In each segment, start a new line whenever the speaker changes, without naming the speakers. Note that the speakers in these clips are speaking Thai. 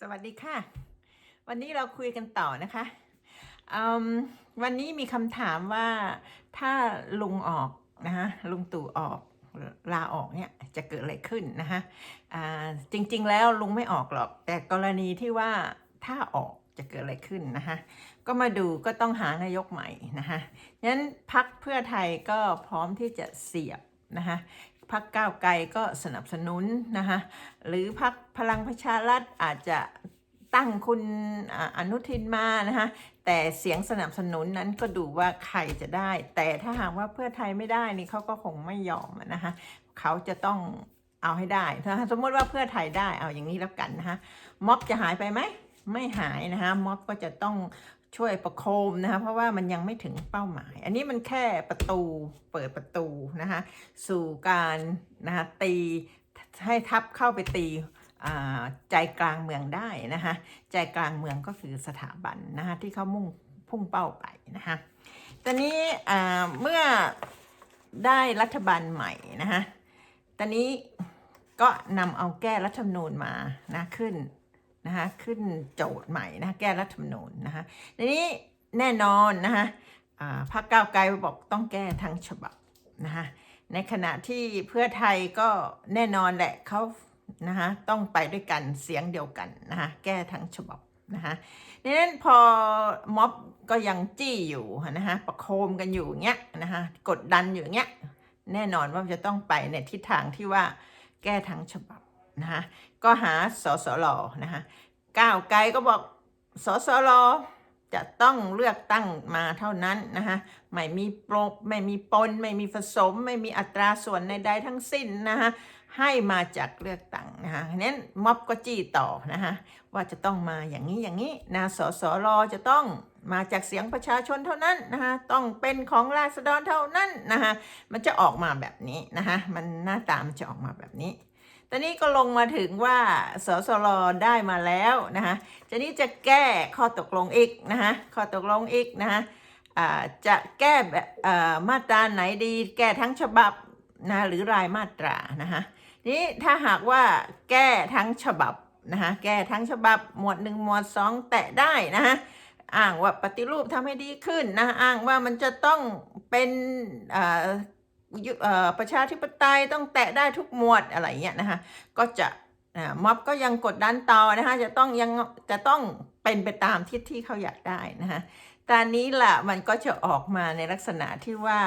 สวัสดีค่ะ วันนี้เราคุยกันต่อนะคะ วันนี้มีคำถามว่าถ้าลุงออกนะคะลุงตู่ออกลาออกเนี่ยจะเกิดอะไรขึ้นนะคะอ่าจริงๆแล้วลุงไม่ออกหรอก แต่กรณีที่ว่าถ้าออกจะเกิดอะไรขึ้นนะคะก็มาดูก็ต้องหานายกใหม่นะคะงั้นพักเพื่อไทยก็พร้อมที่จะเสียบนะคะ พักก้าวไกลก็สนับสนุนนะคะหรือพักพลังประชารัฐอาจจะตั้งคุณอนุทินมานะคะแต่เสียงสนับสนุนนั้นก็ดูว่าใครจะได้ แต่ถ้าหากว่าเพื่อไทยไม่ได้นี่เขาก็คงไม่ยอมนะคะเขาจะต้องเอาให้ได้นะคะสมมติว่าเพื่อไทยได้เอาอย่างนี้แล้วกันนะคะม็อบจะหายไปไหมไม่หายนะคะม็อบก็จะต้อง ช่วยประโคมนะคะเพราะว่ามันยังไม่ถึงเป้าหมาย อันนี้มันแค่ประตูเปิดประตูนะคะสู่การนะคะตีให้ทัพเข้าไปตีใจกลางเมืองได้นะคะใจกลางเมืองก็คือสถาบันนะคะที่เขามุ่งพุ่งเป้าไปนะคะตอนนี้เมื่อได้รัฐบาลใหม่นะคะตอนนี้ก็นำเอาแก้รัฐธรรมนูญมานะขึ้น นะคะขึ้นโจทย์ใหม่นะแก้รัฐธรรมนูญนะคะทีนี้แน่นอนนะคะอ่าพรรคก้าวไกลบอกต้องแก้ทั้งฉบับนะคะในขณะที่เพื่อไทยก็แน่นอนแหละเขานะคะต้องไปด้วยกันเสียงเดียวกันนะคะแก้ทั้งฉบับนะคะดังนั้นพอม็อบก็ยังจี้อยู่นะคะประโคมกันอยู่เงี้ยนะคะกดดันอยู่เงี้ยแน่นอนว่าจะต้องไปในทิศทางที่ว่าแก้ทั้งฉบับ นะคะก็หาสสรนะคะก้าวไกลก็บอกสสรจะต้องเลือกตั้งมาเท่านั้นนะคะไม่มีโปรไม่มีปน ไม่มีผสม ไม่มีอัตราส่วนใดๆทั้งสิ้นนะคะให้มาจากเลือกตั้งนะคะนั้นม็อบก็จี้ต่อนะคะว่าจะต้องมาอย่างนี้อย่างนี้นะสสรจะต้องมาจากเสียงประชาชนเท่านั้นนะคะต้องเป็นของราษฎรเท่านั้นนะคะมันจะออกมาแบบนี้นะคะมันหน้าตามันจะออกมาแบบนี้ ตอนนี้ก็ลงมาถึงว่าสสรได้มาแล้วนะคะจะนี้จะแก้ข้อตกลงอีกนะคะข้อตกลงอีกนะคะจะแก้แบบมาตราไหนดี แก้ทั้งฉบับนะหรือรายมาตรานะคะนี้ถ้าหากว่าแก้ทั้งฉบับนะคะแก้ทั้งฉบับหมวดหนึ่งหมวดสองแตะได้นะคะอ้างว่าปฏิรูปทำให้ดีขึ้นนะอ้างว่ามันจะต้องเป็น ประชาธิปไตยต้องแตะได้ทุกหมวดอะไรเงี้ยนะคะก็จะม็อบก็ยังกดดันต่อนะคะจะต้องยังจะต้องเป็นไปตามทิศที่เขาอยากได้นะคะตอนนี้ละมันก็จะออกมาในลักษณะที่ว่า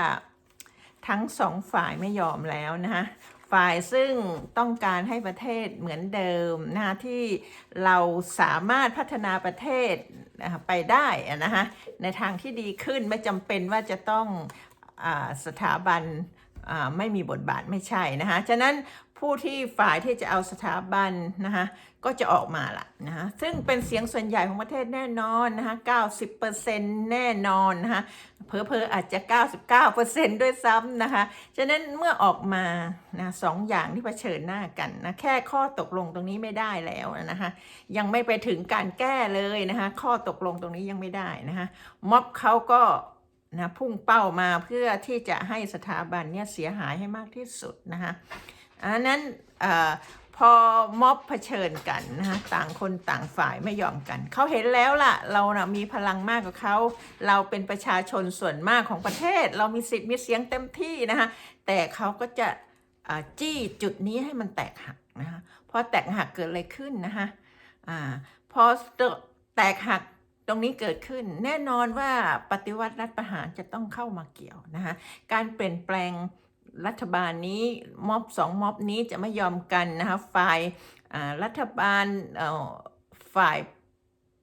ทั้งสองฝ่ายไม่ยอมแล้วนะคะฝ่ายซึ่งต้องการให้ประเทศเหมือนเดิมนะคะที่เราสามารถพัฒนาประเทศนะคะไปได้นะคะในทางที่ดีขึ้นไม่จำเป็นว่าจะต้อง สถาบันไม่มีบทบาทไม่ใช่นะคะฉะนั้นผู้ที่ฝ่ายที่จะเอาสถาบันนะคะก็จะออกมาละนะคะซึ่งเป็นเสียงส่วนใหญ่ของประเทศแน่นอนนะคะ90%แน่นอนนะคะเพอเพอๆอาจจะ 99%ด้วยซ้ำนะคะฉะนั้นเมื่อออกมานะสองอย่างที่เผชิญหน้ากันนะแค่ข้อตกลงตรงนี้ไม่ได้แล้วนะคะยังไม่ไปถึงการแก้เลยนะคะข้อตกลงตรงนี้ยังไม่ได้นะคะม็อบเขาก็ นะพุ่งเป้ามาเพื่อที่จะให้สถาบันเนี่ยเสียหายให้มากที่สุดนะคะอันนั้นเออพอม็อบเผชิญกันนะคะต่างคนต่างฝ่ายไม่ยอมกัน เขาเห็นแล้วล่ะ เรานะมีพลังมากกว่าเขา เราเป็นประชาชนส่วนมากของประเทศ เรามีสิทธิ์มีเสียงเต็มที่นะคะแต่เขาก็จะจี้จุดนี้ให้มันแตกหักนะคะพอแตกหักเกิดอะไรขึ้นนะคะอ่าพอแตกหัก ตรงนี้เกิดขึ้นแน่นอนว่าปฏิวัติรัฐประหารจะต้องเข้ามาเกี่ยวนะคะการเปลี่ยนแปลงรัฐบาลนี้ม็อบสองม็อบนี้จะไม่ยอมกันนะคะฝ่ายรัฐบาลฝ่าย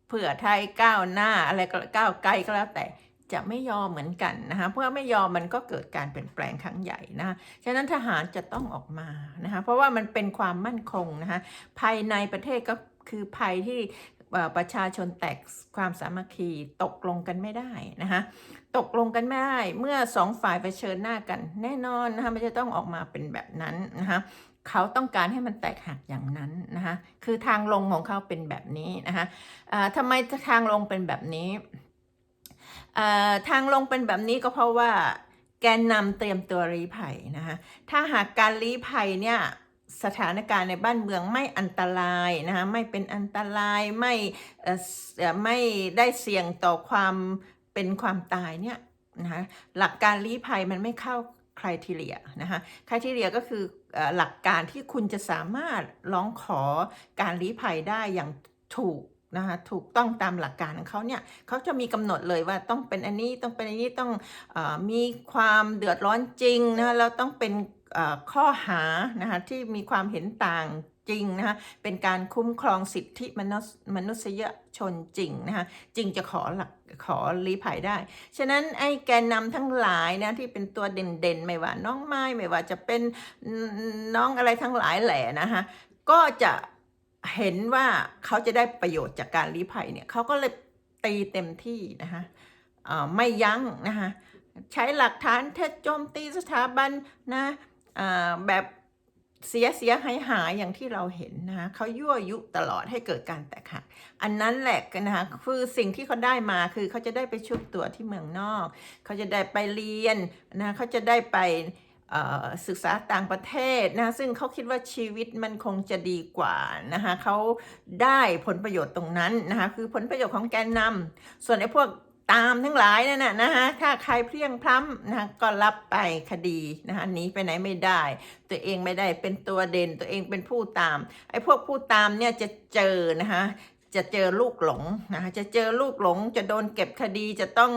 เผื่อไทยก้าวหน้าอะไรก็ก้าวไกลก็แล้วแต่จะไม่ยอมเหมือนกันนะคะเพื่อไม่ยอมมันก็เกิดการเปลี่ยนแปลงครั้งใหญ่นะคะฉะนั้นทหารจะต้องออกมานะคะเพราะว่ามันเป็นความมั่นคงนะคะภายในประเทศก็คือภัยที่ ประชาชนแตกความสามัคคีตกลงกันไม่ได้นะคะตกลงกันไม่ได้เมื่อสองฝ่ายเผชิญหน้ากัน แน่นอนนะคะมันจะต้องออกมาเป็นแบบนั้นนะคะเขาต้องการให้มันแตกหักอย่างนั้นนะคะคือทางลงของเขาเป็นแบบนี้นะคะทำไมทางลงเป็นแบบนี้ทางลงเป็นแบบนี้ก็เพราะว่าแกนนำเตรียมตัวรีภัยนะคะถ้าหากการรีภัยเนี่ย สถานการณ์ในบ้านเมืองไม่อันตรายนะคะไม่เป็นอันตรายไม่ไม่ได้เสี่ยงต่อความเป็นความตายเนี่ยนะคะหลักการลี้ภัยมันไม่เข้าครทีเรียนะคะครทีเรียก็คือหลักการที่คุณจะสามารถร้องขอการลี้ภัยได้อย่างถูกนะคะถูกต้องตามหลักการของเขาเนี่ยเขาจะมีกำหนดเลยว่าต้องเป็นอันนี้ต้องเป็นอันนี้ต้องอมีความเดือดร้อนจริงนะแล้วต้องเป็น ข้อหานะคะที่มีความเห็นต่างจริงนะคะเป็นการคุ้มครองสิทธิมนุษยมนุษยชนจริงนะคะจึงจะขอหลักขอลี้ภัยได้ ฉะนั้นไอ้แกนนำทั้งหลายนะที่เป็นตัวเด่นๆ ไม่ว่าน้องไม้ไม่ว่าจะเป็นน้องอะไรทั้งหลายแหล่นะคะก็จะเห็นว่าเขาจะได้ประโยชน์จากการลี้ภัยเนี่ยเขาก็เลยตีเต็มที่นะคะไม่ยั้งนะคะใช้หลักฐานเท็จโจมตีสถาบันนะ แบบเสียเสียหายหายอย่างที่เราเห็นนะคะเขายั่วยุตลอดให้เกิดการแตกหักอันนั้นแหละนะคะคือสิ่งที่เขาได้มาคือเขาจะได้ไปชุบตัวที่เมืองนอก เขาจะได้ไปเรียนนะเขาจะได้ไปศึกษาต่างประเทศนะซึ่งเขาคิดว่าชีวิตมันคงจะดีกว่านะคะเขาได้ผลประโยชน์ตรงนั้นนะคะคือผลประโยชน์ของแกนนำส่วนไอ้พวก ตามทั้งหลายนั่นน่ะนะฮะถ้าใครเพลียงพล้ำนะฮะก็รับไปคดีนะฮะหนีไปไหนไม่ได้ ตัวเองไม่ได้เป็นตัวเด่นตัวเองเป็นผู้ตามไอ้พวกผู้ตามเนี่ยจะเจอนะฮะ จะเจอลูกหลงนะฮะจะเจอลูกหลง จะโดนเก็บคดีจะต้อง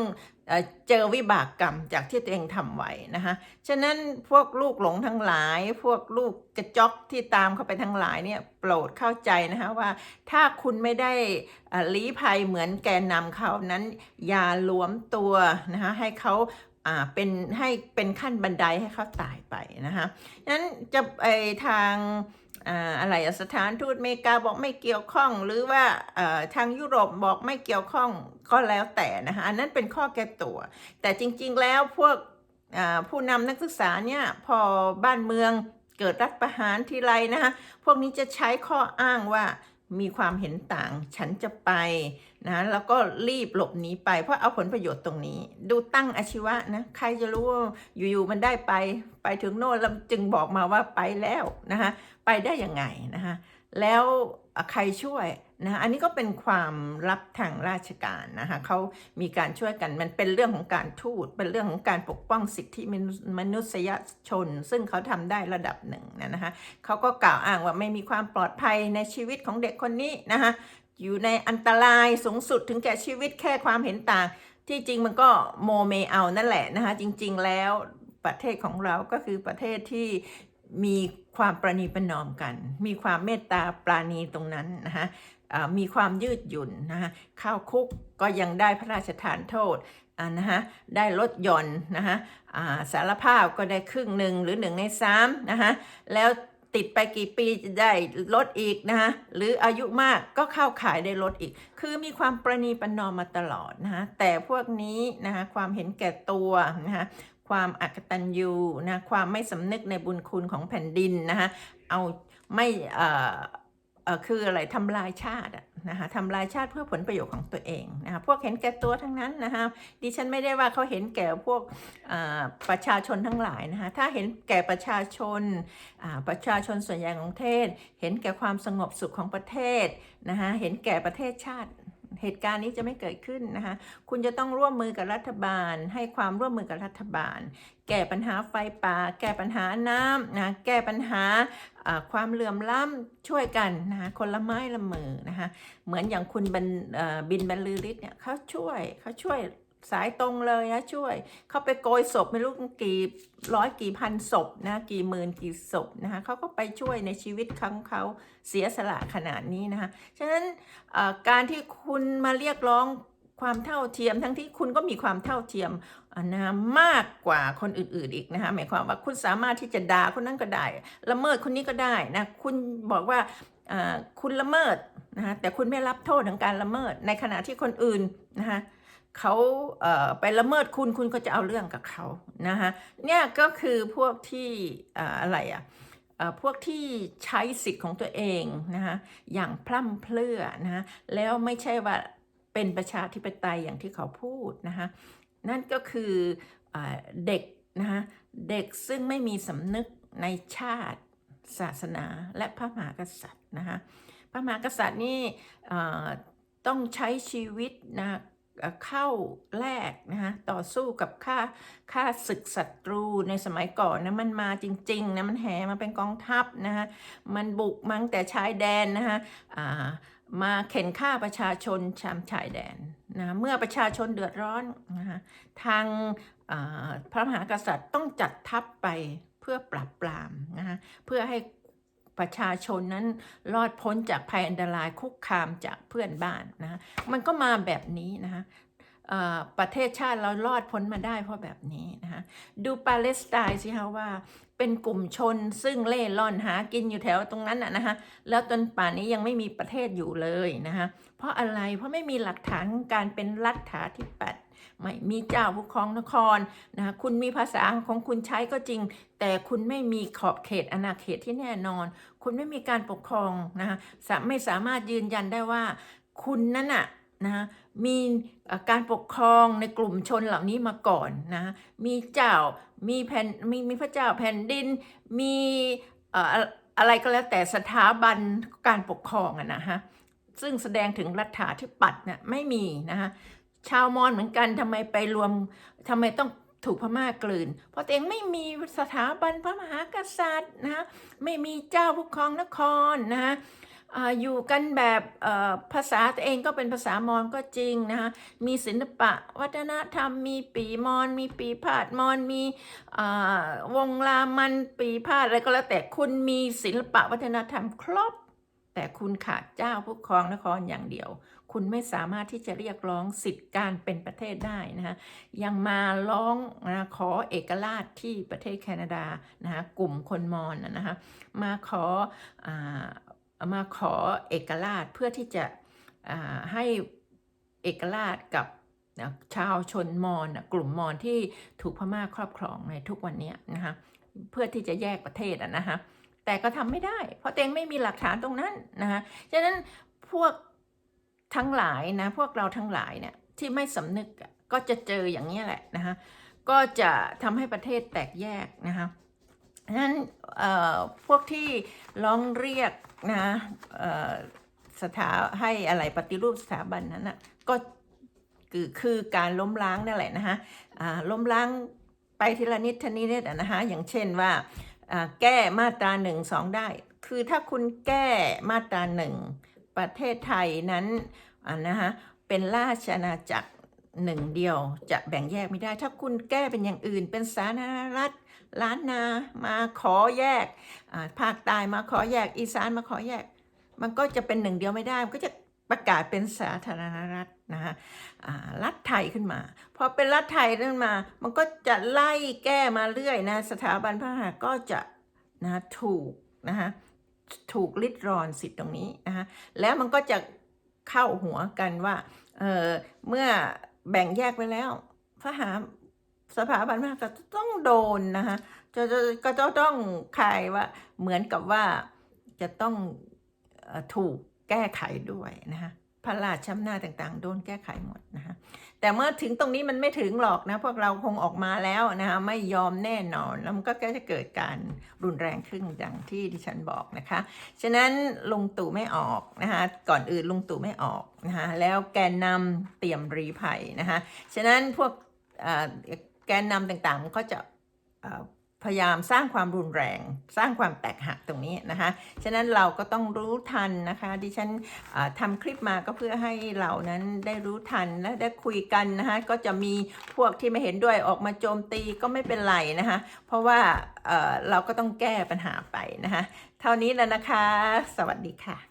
เจอวิบากกรรมจากที่ตัวเองทำไว้นะฮะฉะนั้นพวกลูกหลงทั้งหลาย พวกลูกกระจอกที่ตามเข้าไปทั้งหลายเนี่ยโปรดเข้าใจนะฮะว่า ถ้าคุณไม่ได้ลี้ภัยเหมือนแกนนำเขานั้น อย่าหลวมตัวนะคะให้เขาอ่าเป็นให้เป็นขั้นบันไดให้เขาตายไปนะคะนั้นจะไอทาง อะไรสถานทูตอเมริกาบอกไม่เกี่ยวข้องหรือว่าทางยุโรปบอกไม่เกี่ยวข้องก็แล้วแต่นะคะอันนั้นเป็นข้อแก้ตัว แต่จริงๆแล้วพวกผู้นำนักศึกษาเนี่ยพอบ้านเมืองเกิดรัฐประหารทีไรนะคะพวกนี้จะใช้ข้ออ้างว่ามีความเห็นต่างฉันจะไปนะแล้วก็รีบหลบหนีไปเพราะเอาผลประโยชน์ตรงนี้ ดูตั้งอาชีวะนะใครจะรู้ว่าอยู่ๆมันได้ไป ไปถึงโน่นแล้วจึงบอกมาว่าไปแล้วนะคะ ไปได้ยังไงนะคะแล้วใครช่วยนะอันนี้ก็เป็นความลับทางราชการนะคะเขามีการช่วยกันมันเป็นเรื่องของการทูตเป็นเรื่องของการปกป้องสิทธิมนุษยชน ซึ่งเขาทำได้ระดับหนึ่งนะนะคะเขาก็กล่าวอ้างว่าไม่มีความปลอดภัยในชีวิตของเด็กคนนี้นะคะอยู่ในอันตรายสูงสุดถึงแก่ชีวิตแค่ความเห็นต่าง ที่จริงมันก็โมเมเอานั่นแหละนะคะจริงๆแล้วประเทศของเราก็คือประเทศที่มี ความประนีประนอมกัน มีความเมตตาปราณีตรงนั้นนะคะมีความยืดหยุ่นนะคะเข้าคุกก็ยังได้พระราชทานโทษนะคะได้ลดหย่อนนะคะสารภาพก็ได้ครึ่งหนึ่งหรือหนึ่งในสามนะคะแล้วติดไปกี่ปีจะได้ลดอีกนะคะหรืออายุมากก็เข้าขายได้ลดอีก คือมีความประนีประนอมมาตลอดนะคะแต่พวกนี้นะคะความเห็นแก่ตัวนะคะ ความอักตันยูนะความไม่สำนึกในบุญคุณของแผ่นดินนะคะเอาไม่เอ่อคืออะไรทำลายชาตินะคะทำลายชาติเพื่อผลประโยชน์ของตัวเองนะคะพวกเห็นแก่ตัวทั้งนั้นนะคะดิฉันไม่ได้ว่าเขาเห็นแก่พวกประชาชนทั้งหลายนะคะถ้าเห็นแก่ประชาชนประชาชนส่วนใหญ่ของประเทศ เห็นแก่ความสงบสุขของประเทศนะคะเห็นแก่ประเทศชาติ เหตุการณ์นี้จะไม่เกิดขึ้นนะคะคุณจะต้องร่วมมือกับรัฐบาล ให้ความร่วมมือกับรัฐบาล แก้ปัญหาไฟป่า แก้ปัญหาน้ำนะแก้ปัญหาความเหลื่อมล้ำช่วยกันนะคะคนละไม้ละมือนะคะเหมือนอย่างคุณบินบินบรรลือฤทธิ์เนี่ยเขาช่วยเขาช่วย สายตรงเลยนะช่วย เขาไปโกยศพไม่รู้กี่ร้อยกี่พันศพนะกี่หมื่นกี่ศพนะคะเขาก็ไปช่วยในชีวิตของเขาเสียสละขนาดนี้นะคะฉะนั้นการที่คุณมาเรียกร้องความเท่าเทียมทั้งที่คุณก็มีความเท่าเทียมนะมากกว่าคนอื่นๆอีกนะคะหมายความว่าคุณสามารถที่จะด่าคนนั้นก็ได้ละเมิดคนนี้ก็ได้นะคุณบอกว่าอ่าคุณละเมิดนะคะแต่คุณไม่รับโทษของการละเมิดในขณะที่คนอื่นนะคะ เขาเไปละเมิดคุณคุณก็จะเอาเรื่องกับเขานะคะเนี่ยก็คือพวกที่อ่าอะไรอะเอ่อพวกที่ใช้สิทธิ์ของตัวเองนะคะอย่างพร่ำเพรื่อนะคะแล้วไม่ใช่ว่าเป็นประชาธิปไตยอย่างที่เขาพูดนะคะนั่นก็คืออเด็กนะคะเด็กซึ่งไม่มีสำนึกในชาติศาสนาและพระมหากษัตริย์นะคะพระมหากษัตริย์นี่ต้องใช้ชีวิตนะ เข้าแลกนะคะต่อสู้กับข้าข้าศึกศัตรูในสมัยก่อนนะมันมาจริงๆนะมันแห่มาเป็นกองทัพนะคะมันบุกมั้งแต่ชายแดนนะคะอ่ามาเข็นฆ่าประชาชนชามชายแดนนะเมื่อประชาชนเดือดร้อนนะคะทางพระมหากษัตริย์ต้องจัดทัพไปเพื่อปราบปรามนะคะเพื่อให้ ประชาชนนั้นรอดพ้นจากภัยอันตรายคุกคามจากเพื่อนบ้านนะมันก็มาแบบนี้นะคะประเทศชาติเรารอดพ้นมาได้เพราะแบบนี้นะคะดูปาเลสไตน์สิคะว่าเป็นกลุ่มชนซึ่งเล่ร่อนหากินอยู่แถวตรงนั้นนะนะคะแล้วจนป่านนี้ยังไม่มีประเทศอยู่เลยนะคะเพราะอะไรเพราะไม่มีหลักฐานของการเป็นรัฐาธิปัตย์ ไม่มีเจ้าผู้ครองนครนะคุณมีภาษาของคุณใช้ก็จริง แต่คุณไม่มีขอบเขตอาณาเขตที่แน่นอน คุณไม่มีการปกครองนะคะไม่สามารถยืนยันได้ว่า คุณนั่นน่ะนะมีการปกครองในกลุ่มชนเหล่านี้มาก่อนนะมีเจ้ามีแผ่นมีมีพระเจ้าแผ่นดินมีอะไรก็แล้วแต่สถาบันการปกครองอะนะฮะซึ่งแสดงถึงรัฐาธิปัตย์เนี่ยไม่มีนะคะ ชาวมอญเหมือนกันทำไมไปรวมทำไมต้องถูกพม่ากลืน เพราะตัวเองไม่มีสถาบันพระมหากษัตริย์นะไม่มีเจ้าผู้ครองนครนะอยู่กันแบบภาษาตัวเองก็เป็นภาษามอญก็จริงนะคะมีศิลปะวัฒนธรรม มีปีมอญมีปีพาดมอญมีวงรามันปีพาดอะไรก็แล้วแต่คุณมีศิลปะวัฒนธรรมครบ แต่คุณขาดเจ้าผู้ครองนครอย่างเดียว คุณไม่สามารถที่จะเรียกร้องสิทธิการเป็นประเทศได้นะคะยังมาร้องนะขอเอกราชที่ประเทศแคนาดานะคะกลุ่มคนมอญนนะคะมาขออามาขอเอกราชเพื่อที่จะให้เอกราชกับนะชาวชนมอญน่ะกลุ่มมอญที่ถูกพม่าครอบครองในทุกวันนี้นะคะเพื่อที่จะแยกประเทศนะคะแต่ก็ทำไม่ได้ เพราะเองไม่มีหลักฐานตรงนั้นนะคะฉะนั้นพวก ทั้งหลายนะพวกเราทั้งหลายเนี่ยที่ไม่สำนึกก็จะเจออย่างนี้แหละนะคะก็จะทำให้ประเทศแตกแยกนะคะนั้นเอ่อพวกที่ร้องเรียกนะเอ่อสถาให้อะไรปฏิรูปสถาบันนั้นนะก็คือคือการล้มล้างนั่นแหละนะคะอ่าล้มล้างไปทีละนิดทีนิดนะคะอย่างเช่นว่าอ่าแก้มาตราหนึ่งสองได้ คือถ้าคุณแก้มาตราหนึ่ง ประเทศไทยนั้นอ่านะคะเป็นราชอาณาจักรหนึ่งเดียวจะแบ่งแยกไม่ได้ ถ้าคุณแก้เป็นอย่างอื่น เป็นสาธารณรัฐล้านนามาขอแยกอ่าภาคใต้มาขอแยกอีสานมาขอแยก มันก็จะเป็นหนึ่งเดียวไม่ได้มันก็จะประกาศเป็นสาธารณรัฐนะคะอ่ารัฐไทยขึ้นมาพอเป็นรัฐไทยขึ้นมา มันก็จะไล่แก้มาเรื่อยนะสถาบันพระมหากษัตริย์ก็จะนะถูกนะคะ ถูกลิดรอนสิทธิ์ตรงนี้นะคะแล้วมันก็จะเข้าหัวกันว่าเออเมื่อแบ่งแยกไปแล้วพระหาสถาบันพระมหากษัตริย์ต้องโดนนะคะจะจะก็จะต้องใครว่าเหมือนกับว่าจะต้องถูกแก้ไขด้วยนะคะ พระราชอำนาต่างๆ โดนแก้ไขหมดนะคะแต่เมื่อถึงตรงนี้มันไม่ถึงหรอกนะ พวกเราคงออกมาแล้วนะคะไม่ยอมแน่นอน แล้วมันก็จะเกิดการรุนแรงขึ้นอย่างที่ดิฉันบอกนะคะ ฉะนั้นลุงตู่ไม่ออกนะคะก่อนอื่นลุงตู่ไม่ออกนะคะแล้วแกนนำเตรียมรีภัยนะคะฉะนั้นพวกแกนนำต่างๆก็จะ พยายามสร้างความรุนแรง สร้างความแตกหักตรงนี้นะคะ ฉะนั้นเราก็ต้องรู้ทันนะคะ ดิฉันอ่าทำคลิปมาก็เพื่อให้เรานั้นได้รู้ทันและได้คุยกันนะคะ ก็จะมีพวกที่ไม่เห็นด้วยออกมาโจมตีก็ไม่เป็นไรนะคะ เพราะว่าเเราก็ต้องแก้ปัญหาไปนะคะ เท่านี้แล้วนะคะ สวัสดีค่ะ